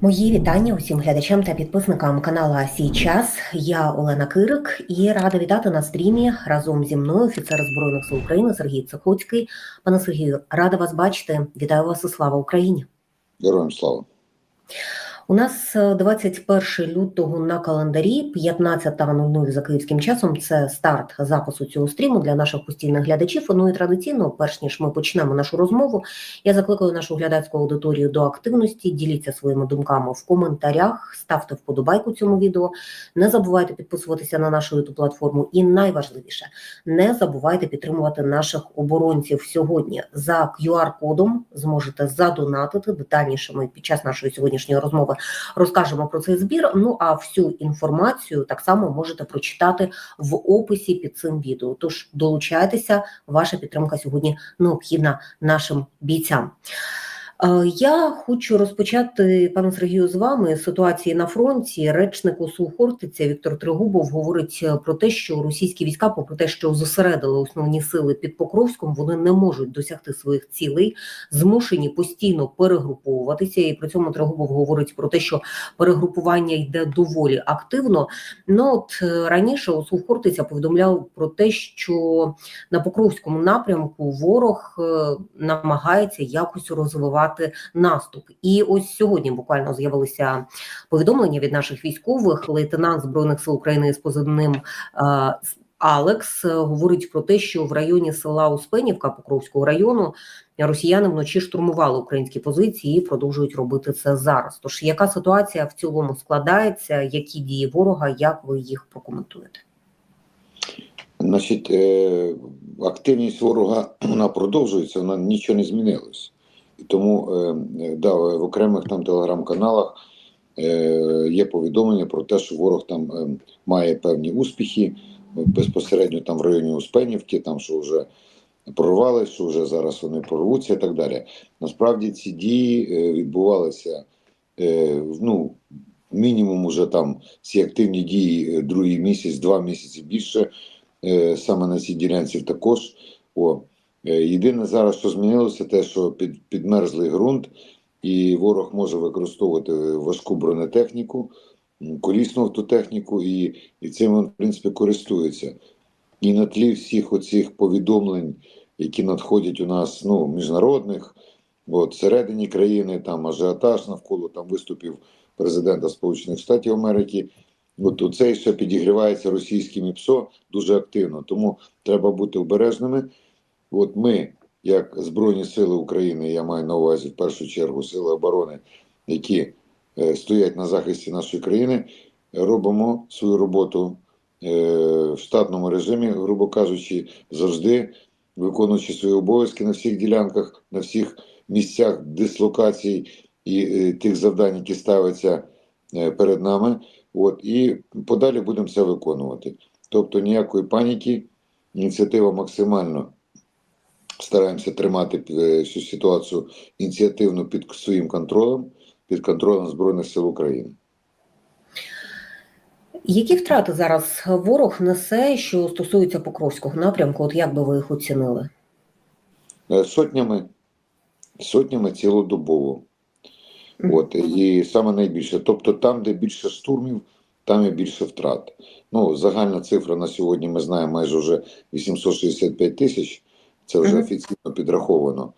Мої вітання усім глядачам та підписникам каналу Сій час. Я Олена Кирик і рада вітати на стрімі разом зі мною офіцер збройних сил України Сергій Цехоцький. Пане Сергію, рада вас бачити. Вітаю вас і слава Україні. Героям слава. У нас е, 21 лютого на календарі, 15.00 за київським часом. Це старт запису цього стріму для наших постійних глядачів. Ну і традиційно, перш ніж ми почнемо нашу розмову, я закликаю нашу глядацьку аудиторію до активності. Діліться своїми думками в коментарях, ставте вподобайку цьому відео. Не забувайте підписуватися на нашу youtube платформу. І найважливіше, не забувайте підтримувати наших оборонців сьогодні. За QR-кодом зможете задонатити детальніше. Ми під час нашої сьогоднішньої розмови розкажемо про цей збір. Ну а всю інформацію так само можете прочитати в описі під цим відео. Тож долучайтеся, ваша підтримка сьогодні необхідна нашим бійцям. Е, Я хочу розпочати, пане Сергію, з вами ситуації на фронті. Речник УСУ Хортиця Віктор Тригубов говорить е, про те, що російські війська, попри те, що зосередили основні сили під Покровськом, вони не можуть досягти своїх цілей, змушені постійно перегруповуватися. І при цьому Тригубов говорить про те, що перегрупування йде доволі активно. Ну от е, раніше УСУ Хортиця повідомляв про те, що на Покровському напрямку ворог намагається якось розвивати наступ. І ось сьогодні буквально з'явилися повідомлення від наших військових. Лейтенант збройних сил України з позивним е, Алекс е, говорить про те, що в районі села Успенівка Покровського району росіяни вночі штурмували українські позиції і продовжують робити це зараз. Тож яка ситуація в цілому складається? Які дії ворога? Як ви їх прокоментуєте? Значить, е, активність ворога вона продовжується, вона нічого не змінилось. І тому е, да, в окремих там телеграм-каналах е, є повідомлення про те, що ворог там е, має певні успіхи безпосередньо там в районі Успенівки, там що вже прорвали, що вже зараз вони прорвуться і так далі. Насправді ці дії відбувалися ну, мінімум уже там ці активні дії другий місяць, два місяці більше. Саме на цій ділянці також. О, єдине зараз, що змінилося, те, що під, підмерзлий ґрунт, і ворог може використовувати важку бронетехніку, колісну автотехніку, і, і цим він, в принципі, користується. І на тлі всіх оцих повідомлень, які надходять у нас, ну, міжнародних, от, всередині країни, там ажіотаж навколо там виступів президента Сполучених Штатів Америки. От це все підігрівається російським ПСО дуже активно, тому треба бути обережними. От ми, як Збройні Сили України, я маю на увазі в першу чергу сили оборони, які е, стоять на захисті нашої країни, робимо свою роботу е, в штатному режимі, грубо кажучи, завжди виконуючи свої обов'язки на всіх ділянках, на всіх місцях дислокацій і е, тих завдань, які ставляться перед нами. От і подалі будемо це виконувати. Тобто ніякої паніки, ініціатива максимально стараємося тримати е, всю ситуацію ініціативно під своїм контролем, під контролем Збройних сил України. Які втрати зараз ворог несе, що стосується Покровського напрямку? От як би ви їх оцінили? Е, Сотнями, сотнями цілодобово. От і саме найбільше. Тобто, там, де більше штурмів, там і більше втрат. Ну, загальна цифра на сьогодні ми знаємо майже вже 865 тисяч. Це вже офіційно підраховано.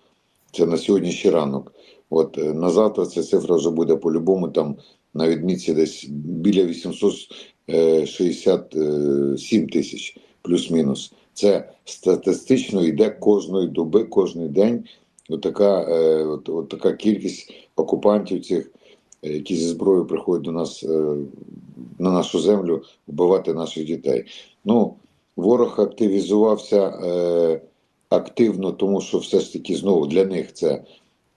Це на сьогоднішній ранок. От е, на завтра ця цифра вже буде по-любому там на відмітці десь біля 867 тисяч, плюс-мінус. Це статистично йде кожної доби, кожний день. Отака, е, от, от така кількість окупантів цих, е, які зі зброєю приходять до нас е, на нашу землю вбивати наших дітей. Ну, ворог активізувався е, активно, тому що все ж таки знову для них це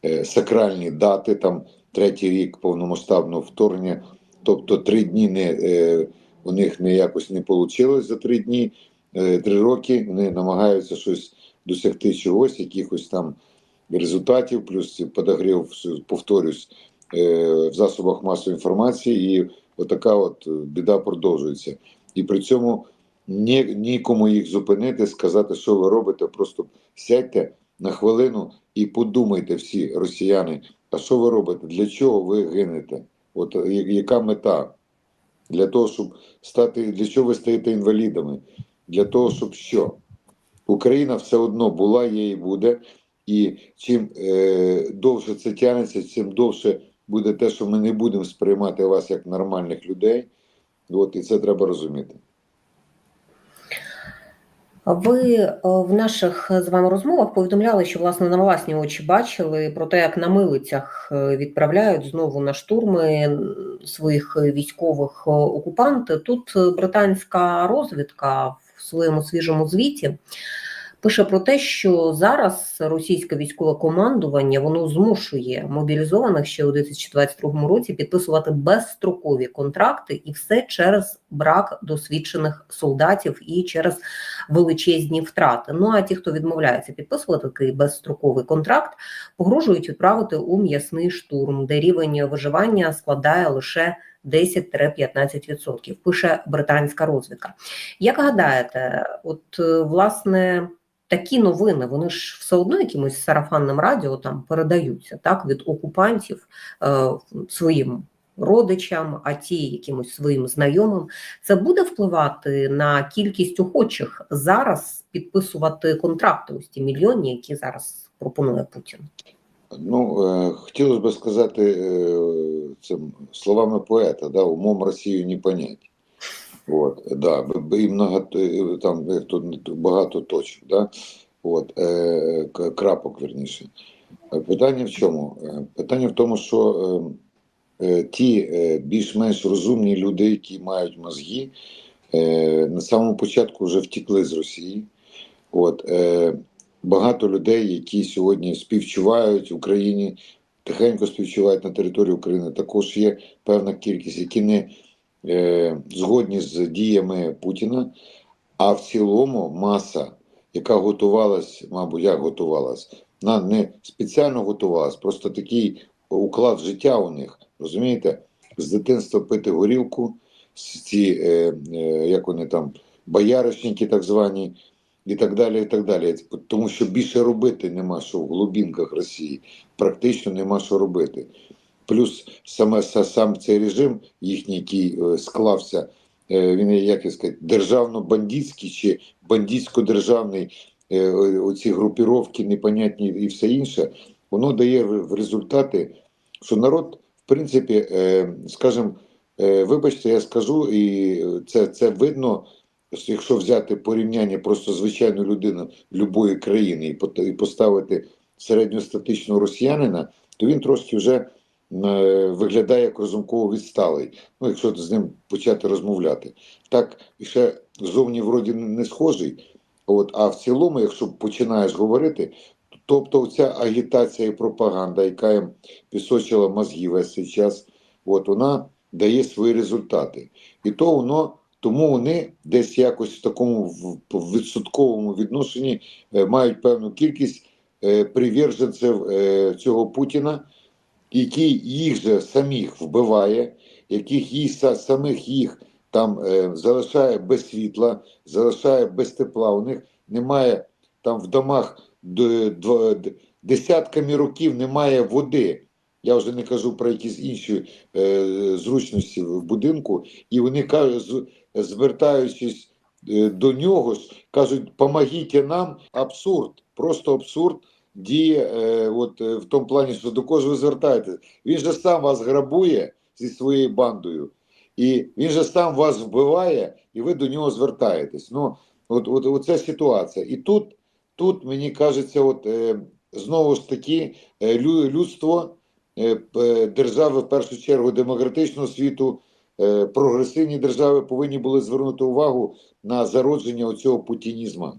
е, сакральні дати, там третій рік повномасштабного вторгнення. Тобто три дні не, е, у них не якось не вийшло за три дні, е, три роки вони намагаються щось досягти чогось, якихось там результатів, плюс подогрів, повторюсь, в засобах масової інформації, і отака от біда продовжується. І при цьому ні, нікому їх зупинити, сказати, що ви робите. Просто сядьте на хвилину і подумайте всі росіяни, а що ви робите? Для чого ви гинете? От яка мета? Для того, щоб стати, для чого ви стаєте інвалідами? Для того, щоб що? Україна все одно була, є і буде. І чим е, довше це тягнеться, чим довше буде те, що ми не будемо сприймати вас як нормальних людей. От, і це треба розуміти. Ви е, в наших з вами розмовах повідомляли, що власне на власні очі бачили про те, як на милицях е, відправляють знову на штурми своїх військових окупантів. окупанти. Тут е, британська розвідка в своєму свіжому звіті пише про те, що зараз російське військове командування воно змушує мобілізованих ще у 2022 році підписувати безстрокові контракти, і все через брак досвідчених солдатів і через величезні втрати. Ну а ті, хто відмовляється підписувати такий безстроковий контракт, погрожують відправити у м'ясний штурм, де рівень виживання складає лише 10-15%, пише британська розвідка. Як гадаєте, от е, власне такі новини вони ж все одно якимось сарафанним радіо там передаються так від окупантів е, своїм родичам, а ті якимось своїм знайомим. Це буде впливати на кількість охочих зараз підписувати контракти, ось ті мільйонні, які зараз пропонує Путін. Ну, е, хотілося б сказати е, цим словами поета, да, умом Росію не понять. От, да, і е, там багато точок, да? От, е, крапок, верніше. Е, Питання в чому? Е, Питання в тому, що е, е, ті е, більш-менш розумні люди, які мають мозги, е, на самому початку вже втекли з Росії. От, е, багато людей, які сьогодні співчувають в Україні, тихенько співчувають на території України, також є певна кількість, які не згодні з діями Путіна, а в цілому маса, яка готувалась, мабуть, як готувалась, вона не спеціально готувалась, просто такий уклад життя у них, розумієте, з дитинства пити горілку, ці, е, е, як вони там, бояришники так звані, і так далі, і так далі. Тому що більше робити нема що в глибинках Росії, практично нема що робити. Плюс саме сам цей режим їхній, який е, склався, е, він як я сказати, державно-бандитський чи бандитсько-державний, е, оці групіровки непонятні і все інше, воно дає в результати, що народ, в принципі, скажімо, вибачте, я скажу, і це, це видно, що якщо взяти порівняння просто звичайну людину любої країни і поставити середньостатичного росіянина, то він трошки вже виглядає як розумково відсталий. Ну, якщо з ним почати розмовляти. Так, ще зовні вроді не схожий. От, а в цілому, якщо починаєш говорити, тобто ця агітація і пропаганда, яка їм пісочила мозги весь цей час, от вона дає свої результати. І то воно, тому вони десь якось в такому відсотковому відношенні е, мають певну кількість е, приверженців е, цього Путіна, який їх же самих вбиває, яких їх самих їх там е, залишає без світла, залишає без тепла. У них немає там в домах д- дво- д- десятками років немає води. Я вже не кажу про якісь інші е, зручності в будинку, і вони кажуть, звертаючись е, до нього, кажуть, помогіть нам. Абсурд, просто абсурд діє е, от, е, в тому плані, що до кого ви звертаєтесь. Він же сам вас грабує зі своєю бандою, і він же сам вас вбиває, і ви до нього звертаєтесь. Ну, от, от, оце ситуація. І тут, тут мені кажеться, от, е, знову ж таки, е, лю- людство, е, держави, в першу чергу, демократичного світу, е, прогресивні держави повинні були звернути увагу на зародження оцього путінізму.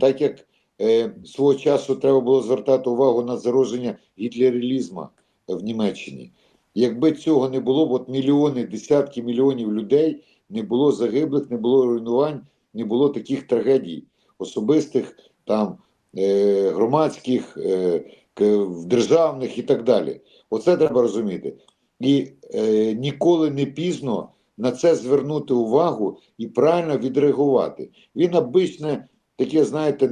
Так як е, свого часу треба було звертати увагу на зародження гітлерілізму в Німеччині. Якби цього не було, от мільйони, десятки мільйонів людей не було загиблих, не було руйнувань, не було таких трагедій особистих, там е, громадських, е, державних і так далі. Оце треба розуміти. І е, ніколи не пізно на це звернути увагу і правильно відреагувати. Він обичне таке, знаєте,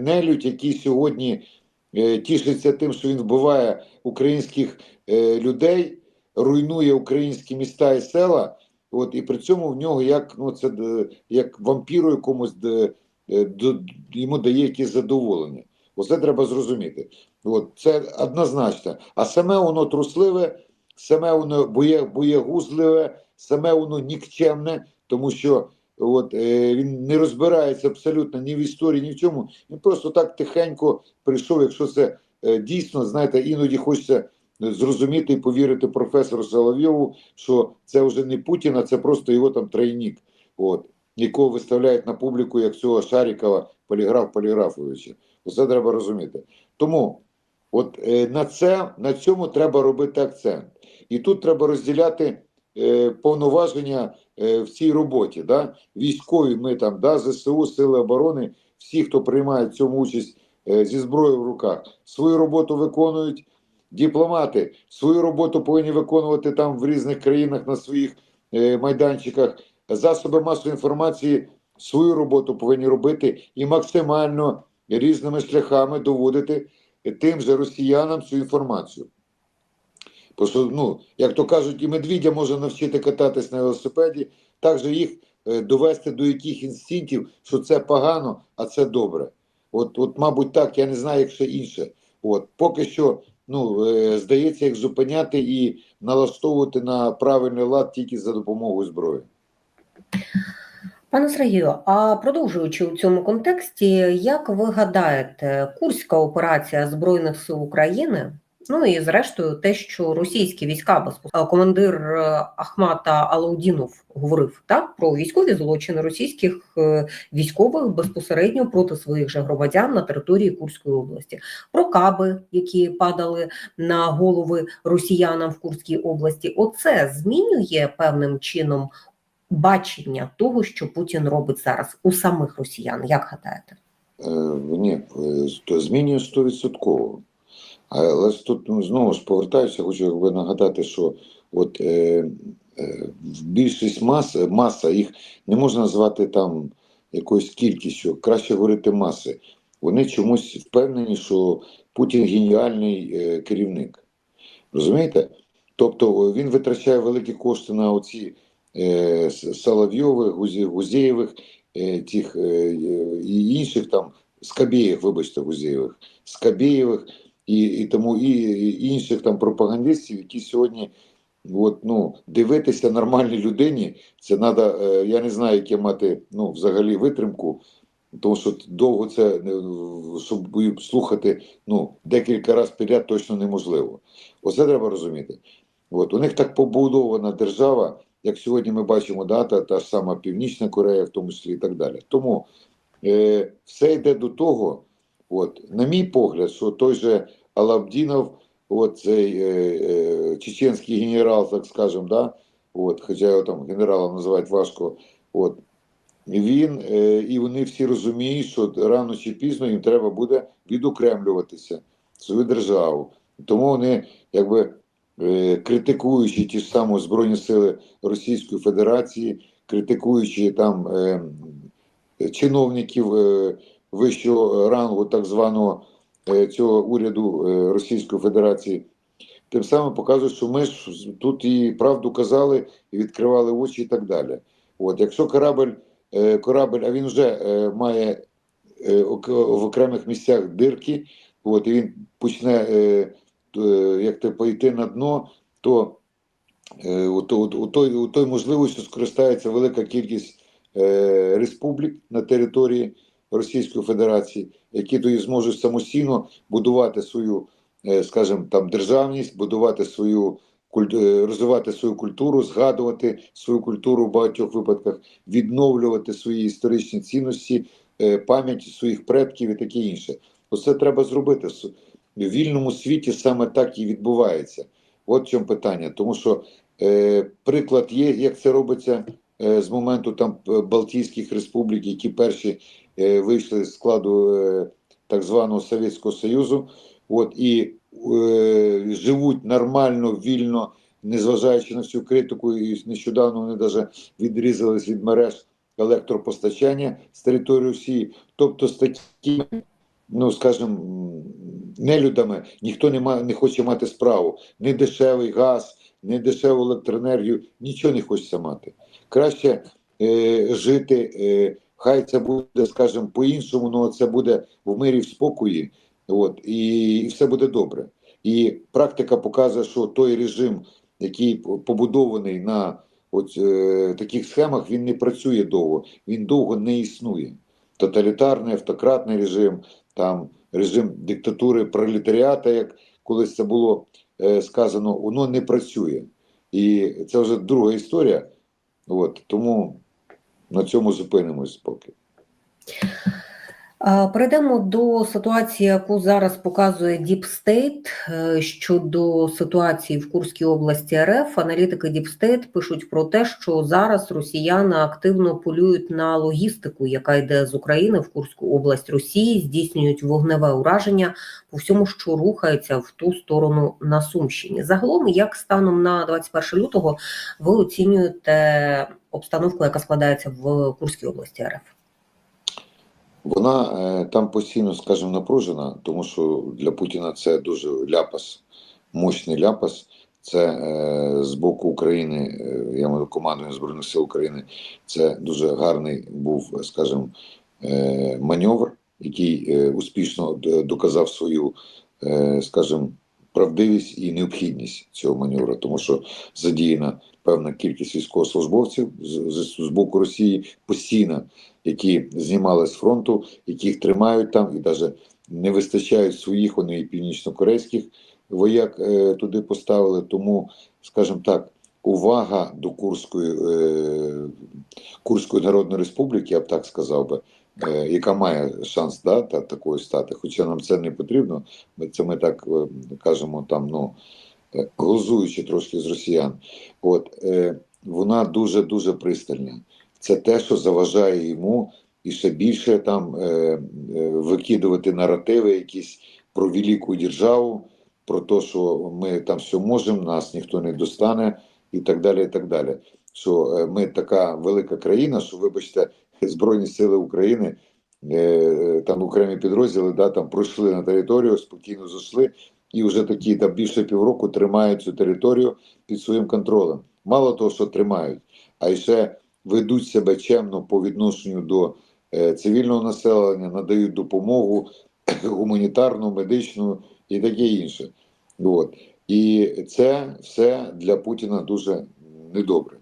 нелюдь, який сьогодні е, тішиться тим, що він вбиває українських е, людей, руйнує українські міста і села. От і при цьому в нього як ну це е, як вампіру якомусь де, е, до, йому дає якесь задоволення. Оце треба зрозуміти. От це однозначно. А саме воно трусливе, саме воно боє, боєгузливе, саме воно нікчемне, тому що от е, він не розбирається абсолютно ні в історії, ні в чому. Він просто так тихенько прийшов. Якщо це е, дійсно, знаєте, іноді хочеться зрозуміти і повірити професору Соловйову, що це вже не Путін, а це просто його там тройник, от, якого виставляють на публіку як цього Шарікова, поліграф Поліграфовича. Це треба розуміти. Тому от е, на це на цьому треба робити акцент. І тут треба розділяти е, повноваження в цій роботі. Да? Військові ми там, да, ЗСУ, Сили оборони, всі, хто приймає в цьому участь е, зі зброєю в руках, свою роботу виконують. Дипломати свою роботу повинні виконувати там в різних країнах на своїх е, майданчиках. Засоби масової інформації свою роботу повинні робити і максимально різними шляхами доводити тим же росіянам цю інформацію. Просто, ну, як то кажуть, і медвідя може навчити кататись на велосипеді, так же їх е, довести до яких інстинктів, що це погано, а це добре. От, от, мабуть, так, я не знаю, як ще інше. От, поки що, ну, е, здається, їх зупиняти і налаштовувати на правильний лад тільки за допомогою зброї. Пане Сергію, а продовжуючи у цьому контексті, як ви гадаєте, курська операція Збройних сил України, ну і зрештою, те, що російські війська безпосередньо командир е, Ахмата Алаудінов говорив так про військові злочини російських е, військових безпосередньо проти своїх же громадян на території Курської області, про каби, які падали на голови росіянам в Курській області. Оце змінює певним чином бачення того, що Путін робить зараз у самих росіян. Як гадаєте? Е, ні, е, то змінює стовідсотково. Але тут ну, знову ж повертаюся, хочу якби нагадати, що от е, е, більшість мас, маса їх не можна назвати там якоюсь кількістю, краще говорити маси. Вони чомусь впевнені, що Путін геніальний е, керівник. Розумієте? Тобто він витрачає великі кошти на оці е, Соловйових, Гузєєвих, е, тих е, і інших там Скабєєв, вибачте, Гузєєвих, Скабєєвих і, і тому і, і інших там пропагандистів, які сьогодні от, ну, дивитися нормальній людині, це треба, я не знаю, яке мати ну, взагалі витримку, тому що довго це щоб слухати ну, декілька разів підряд точно неможливо. Оце треба розуміти. От, у них так побудована держава, як сьогодні ми бачимо, да, та, та ж сама Північна Корея, в тому числі і так далі. Тому е, все йде до того, от, на мій погляд, що той же Алабдінов, цей е, е, чеченський генерал, так скажемо, да, от, хоча його там генералом називають важко, от, він е, і вони всі розуміють, що рано чи пізно їм треба буде відокремлюватися свою державу. Тому вони, якби е, критикуючи ті ж самі Збройні Сили Російської Федерації, критикуючи там е, чиновників е, вищого рангу, так званого е, цього уряду е, Російської Федерації, тим самим показують, що ми ж тут і правду казали, і відкривали очі, і так далі. От, якщо корабль, е, корабль, а він вже е, має е, в окремих місцях дирки, от, і він почне е, як то пойти на дно, то е, у, той, у той можливості скористається велика кількість е, республік на території Російської Федерації, які тоді зможуть самостійно будувати свою, е, скажімо, там державність, будувати свою е, розвивати свою культуру, згадувати свою культуру в багатьох випадках, відновлювати свої історичні цінності, е, пам'ять своїх предків і таке інше. Оце треба зробити. В вільному світі саме так і відбувається. От в чому питання. Тому що е, приклад є, як це робиться е, з моменту там Балтійських республік, які перші вийшли з складу е, так званого Совєтського Союзу, от і е, живуть нормально, вільно, незважаючи на всю критику, і нещодавно вони навіть відрізались від мереж електропостачання з території Росії. Тобто з такими, ну скажімо, нелюдами ніхто не має, не хоче мати справу. Ні дешевий газ, не дешеву електроенергію, нічого не хочеться мати. Краще е, жити, е, хай це буде, скажімо, по-іншому, але це буде в мирі, в спокої, от, і, і все буде добре. І практика показує, що той режим, який побудований на от, е, таких схемах, він не працює довго, він довго не існує. Тоталітарний, автократний режим, там режим диктатури пролетаріата, як колись це було е, сказано, воно не працює. І це вже друга історія. От, тому на цьому зупинимось поки. Перейдемо до ситуації, яку зараз показує Deep State е, щодо ситуації в Курській області РФ. Аналітики Deep State пишуть про те, що зараз росіяни активно полюють на логістику, яка йде з України в Курську область Росії, здійснюють вогневе ураження по всьому, що рухається в ту сторону на Сумщині. Загалом, як станом на 21 лютого, ви оцінюєте обстановку, яка складається в Курській області РФ? Вона е, там постійно, скажімо, напружена, тому що для Путіна це дуже ляпас, мощний ляпас. Це е, з боку України, е, я маю командування Збройних сил України. Це дуже гарний був, скажімо, маневр, який успішно доказав свою, е, скажімо, правдивість і необхідність цього маневру, тому що задіяна певна кількість військовослужбовців з, з, з боку Росії постійно, які знімали з фронту, яких тримають там, і навіть не вистачають своїх, вони і північно-корейських вояк е, туди поставили. Тому, скажімо так, увага до Курської, е, Курської Народної Республіки, я б так сказав би, е, яка має шанс да, та, такою стати, хоча нам це не потрібно, ми- це ми так е, кажемо там, ну, глузуючи трошки з росіян. От, е, вона дуже-дуже пристальна. Це те, що заважає йому і ще більше там е, е, викидувати наративи якісь про велику державу, про те, що ми там все можемо, нас ніхто не достане, і так далі. і так далі. Що е, ми така велика країна, що, вибачте, Збройні Сили України, е, е, там окремі підрозділи, да, там пройшли на територію, спокійно зайшли, і вже такі там більше півроку тримають цю територію під своїм контролем. Мало того, що тримають, а й ще ведуть себе чемно по відношенню до е, цивільного населення, надають допомогу гуманітарну, медичну і таке інше. От. І це все для Путіна дуже недобре.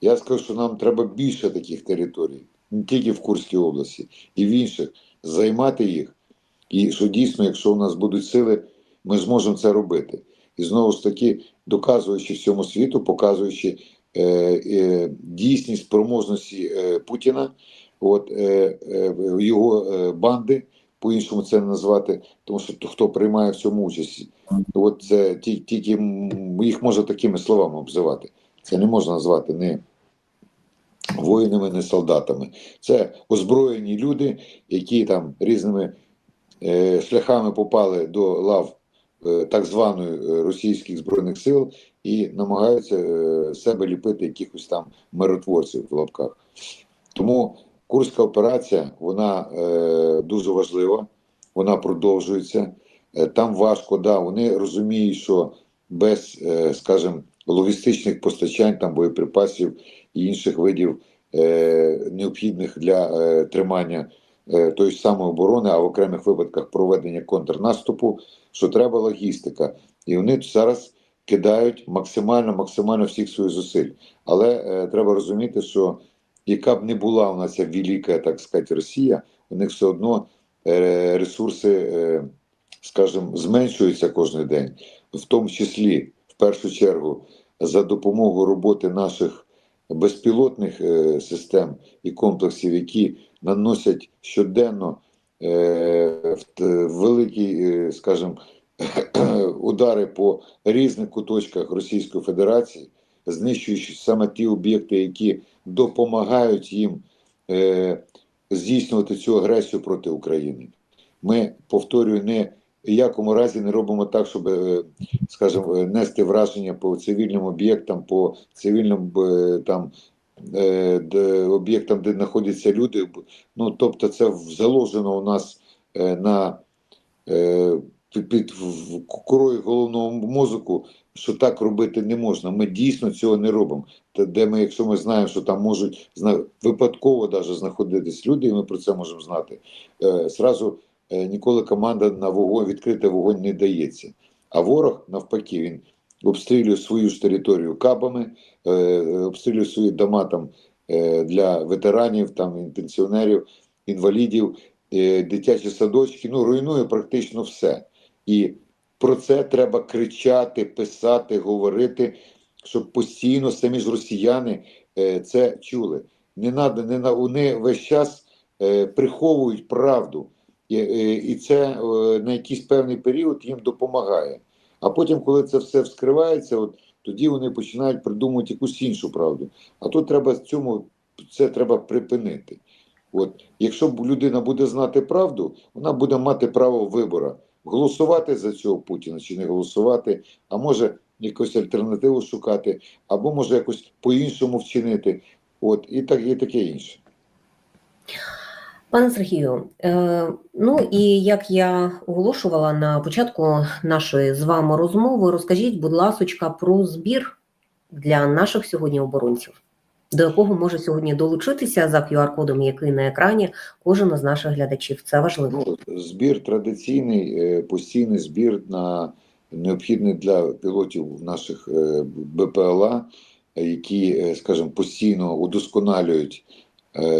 Я скажу, що нам треба більше таких територій, не тільки в Курській області, і в інших, займати їх. І що дійсно, якщо у нас будуть сили, ми зможемо це робити. І знову ж таки, доказуючи всьому світу, показуючи е, е, дійсність спроможності е, Путіна, от, е, е, його е, банди, по-іншому це назвати, тому що хто приймає в цьому участь, от це ті- тільки їх можна такими словами обзивати. Це не можна назвати не воїнами, не солдатами. Це озброєні люди, які там різними е, шляхами попали до лав так званої е, російських збройних сил і намагаються е, себе ліпити якихось там миротворців в лапках. Тому Курська операція вона е, дуже важлива, вона продовжується. Е, там важко, да, вони розуміють, що без, е, скажімо, логістичних постачань, там боєприпасів і інших видів е, необхідних для е, тримання е, тої ж самої оборони, а в окремих випадках проведення контрнаступу, що треба логістика. І вони зараз кидають максимально, максимально всіх своїх зусиль. Але е, треба розуміти, що яка б не була у нас велика, так сказати, Росія, у них все одно е, ресурси, е, скажімо, зменшуються кожен день, в тому числі, в першу чергу, за допомогою роботи наших безпілотних е, систем і комплексів, які наносять щоденно е, великі, е, скажімо, удари по різних куточках Російської Федерації, знищуючи саме ті об'єкти, які допомагають їм здійснювати цю агресію проти України. Ми, повторюю, не в якому разі не робимо так, щоб, е, скажімо, е, нести враження по цивільним об'єктам, по цивільним е, там об'єктам, де знаходяться люди. Ну, тобто, це заложено у нас на під, корою головного мозку, що так робити не можна. Ми дійсно цього не робимо. Та де ми, якщо ми знаємо, що там можуть випадково даже знаходитись люди, і ми про це можемо знати. Е, зразу е, ніколи команда на вогонь відкрити вогонь не дається. А ворог навпаки він обстрілює свою ж територію кабами, е, обстрілює свої дома там е, для ветеранів, там пенсіонерів, інвалідів, е, дитячі садочки. Ну руйнує практично все. І про це треба кричати, писати, говорити, щоб постійно самі ж росіяни е, це чули. Не надо, не на вони весь час е, приховують правду, і, е, це е, на якийсь певний період їм допомагає. А потім, коли це все вскривається, от тоді вони починають придумувати якусь іншу правду. А тут треба цьому це треба припинити. От якщо людина буде знати правду, вона буде мати право вибору голосувати за цього Путіна чи не голосувати, а може якусь альтернативу шукати, або може якось по-іншому вчинити. От і так і таке інше. Пане Сергію, е, ну і як я оголошувала на початку нашої з вами розмови, розкажіть, будь ласочка, про збір для наших сьогодні оборонців, до якого може сьогодні долучитися за QR-кодом, який на екрані кожен із наших глядачів. Це важливо. Ну, збір традиційний, е, постійний збір на необхідний для пілотів наших е, БПЛА, які, скажімо, постійно удосконалюють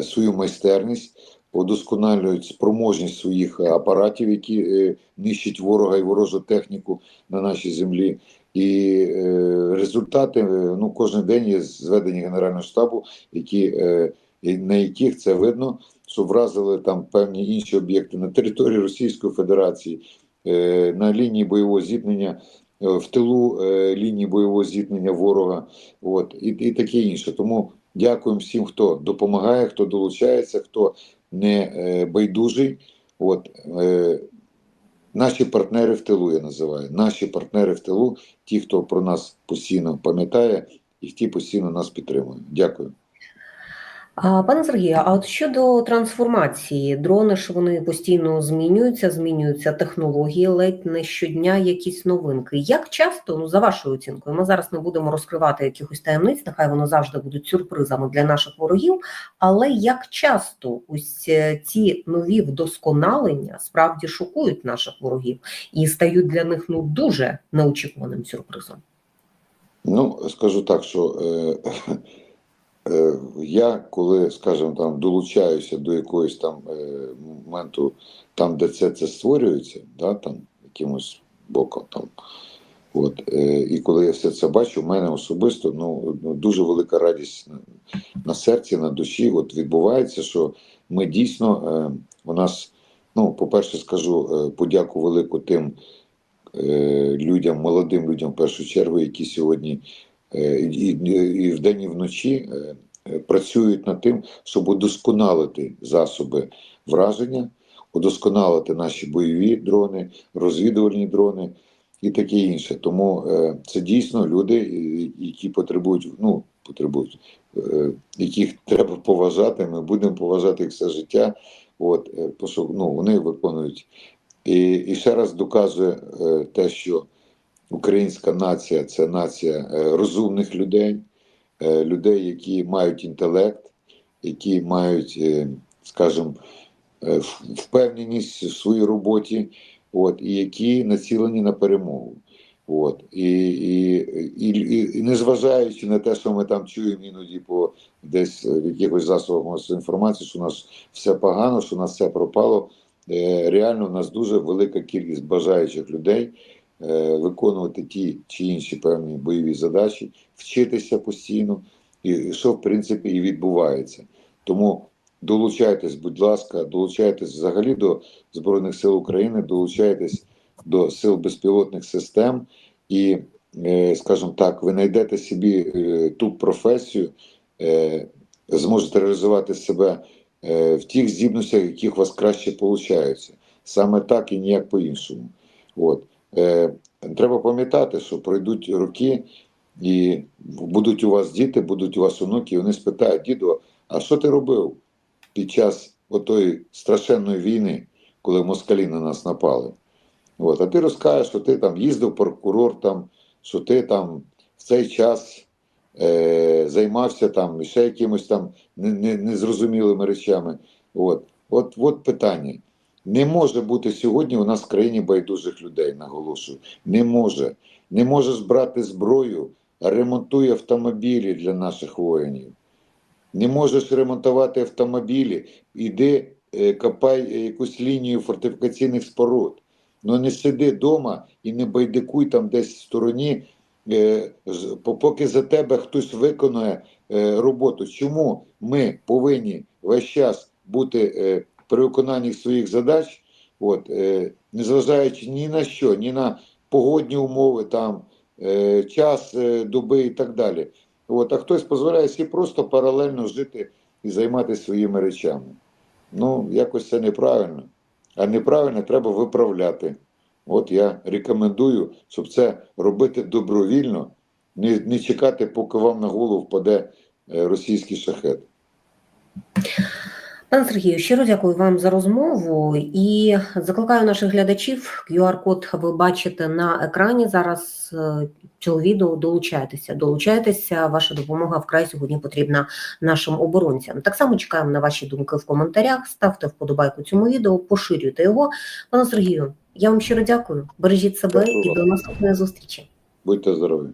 свою майстерність, удосконалюють спроможність своїх апаратів, які е, нищать ворога і ворожу техніку на нашій землі. І е, результати е, ну кожен день є зведені Генерального штабу, які е, на яких це видно, що вразили там певні інші об'єкти на території Російської Федерації, е, на лінії бойового зіткнення, е, в тилу е, лінії бойового зіткнення ворога, от і, і таке інше. Тому дякуємо всім, хто допомагає, хто долучається, хто не е, байдужий. От е, наші партнери в тилу я називаю. Наші партнери в тилу, ті, хто про нас постійно пам'ятає, і ті постійно нас підтримують. Дякую. Пане Сергію, а от щодо трансформації, дрони ж вони постійно змінюються, змінюються технології, ледь не щодня якісь новинки. Як часто, ну за вашою оцінкою, ми зараз не будемо розкривати якихось таємниць, нехай воно завжди будуть сюрпризами для наших ворогів. Але як часто ось е, ці нові вдосконалення справді шокують наших ворогів і стають для них ну дуже неочікуваним сюрпризом? Ну, скажу так, що е, я, коли, скажімо, там долучаюся до якогось там е, моменту, там, де це, це створюється, да, там, якимось боком там. От, е, і коли я все це бачу, в мене особисто ну, ну, дуже велика радість на, серці, на душі. От відбувається, що ми дійсно е, у нас, ну, по-перше, скажу е, подяку велику тим е, людям, молодим людям в першу чергу, які сьогодні е, і, і, і вдень, і вночі е, е, працюють над тим, щоб удосконалити засоби враження, удосконалити наші бойові дрони, розвідувальні дрони і таке інше. Тому е, це дійсно люди, е, які потребують, ну, потребують, е, яких треба поважати. Ми будемо поважати їх все життя. От, е, ну, вони виконують. І, і ще раз доказує е, те, що українська нація це нація е, розумних людей, е, людей, які мають інтелект, які мають, е, скажімо, впевненість в своїй роботі, от, і які націлені на перемогу. От, і, і, і, і, незважаючи на те, що ми там чуємо іноді по десь в якихось засобах інформації, що у нас все погано, що у нас все пропало. Реально, в нас дуже велика кількість бажаючих людей виконувати ті чи інші певні бойові задачі, вчитися постійно, і що в принципі і відбувається. Тому долучайтесь, будь ласка, долучайтесь взагалі до Збройних сил України, долучайтесь до сил безпілотних систем, і, е, скажімо так, ви знайдете собі е, ту професію, е, зможете реалізувати себе е, в тих здібностях, яких у вас краще виходить. Саме так і ніяк по-іншому. От. Е, треба пам'ятати, що пройдуть роки, і будуть у вас діти, будуть у вас онуки, і вони спитають, діду, а що ти робив під час отої страшенної війни, коли москалі на нас напали? От, а ти розкажеш, що ти там їздив прокурор, там, що ти там в цей час е, займався там ще якимось там не- не- незрозумілими речами. От, от, от питання. Не може бути сьогодні у нас в країні байдужих людей, наголошую. Не може. Не можеш брати зброю, ремонтуй автомобілі для наших воїнів. Не можеш ремонтувати автомобілі, іди е, копай е, якусь лінію фортифікаційних споруд. Ну не сиди вдома і не байдикуй там десь в стороні, е, поки за тебе хтось виконує роботу. Чому ми повинні весь час бути при виконанні своїх задач, от, е, незважаючи ні на що, ні на погодні умови, там, е, час е, доби і так далі. От, а хтось дозволяє собі просто паралельно жити і займатися своїми речами. Ну, якось це неправильно. А неправильно треба виправляти. От я рекомендую, щоб це робити добровільно, не, не чекати, поки вам на голову впаде е, російський шахет. Пане Сергію, щиро дякую вам за розмову і закликаю наших глядачів. QR-код ви бачите на екрані зараз е, цього відео. Долучайтеся, долучайтеся. Ваша допомога вкрай сьогодні потрібна нашим оборонцям. Так само чекаємо на ваші думки в коментарях. Ставте вподобайку цьому відео, поширюйте його. Пане Сергію, я вам щиро дякую. Бережіть себе і до наступної зустрічі. Будьте здорові!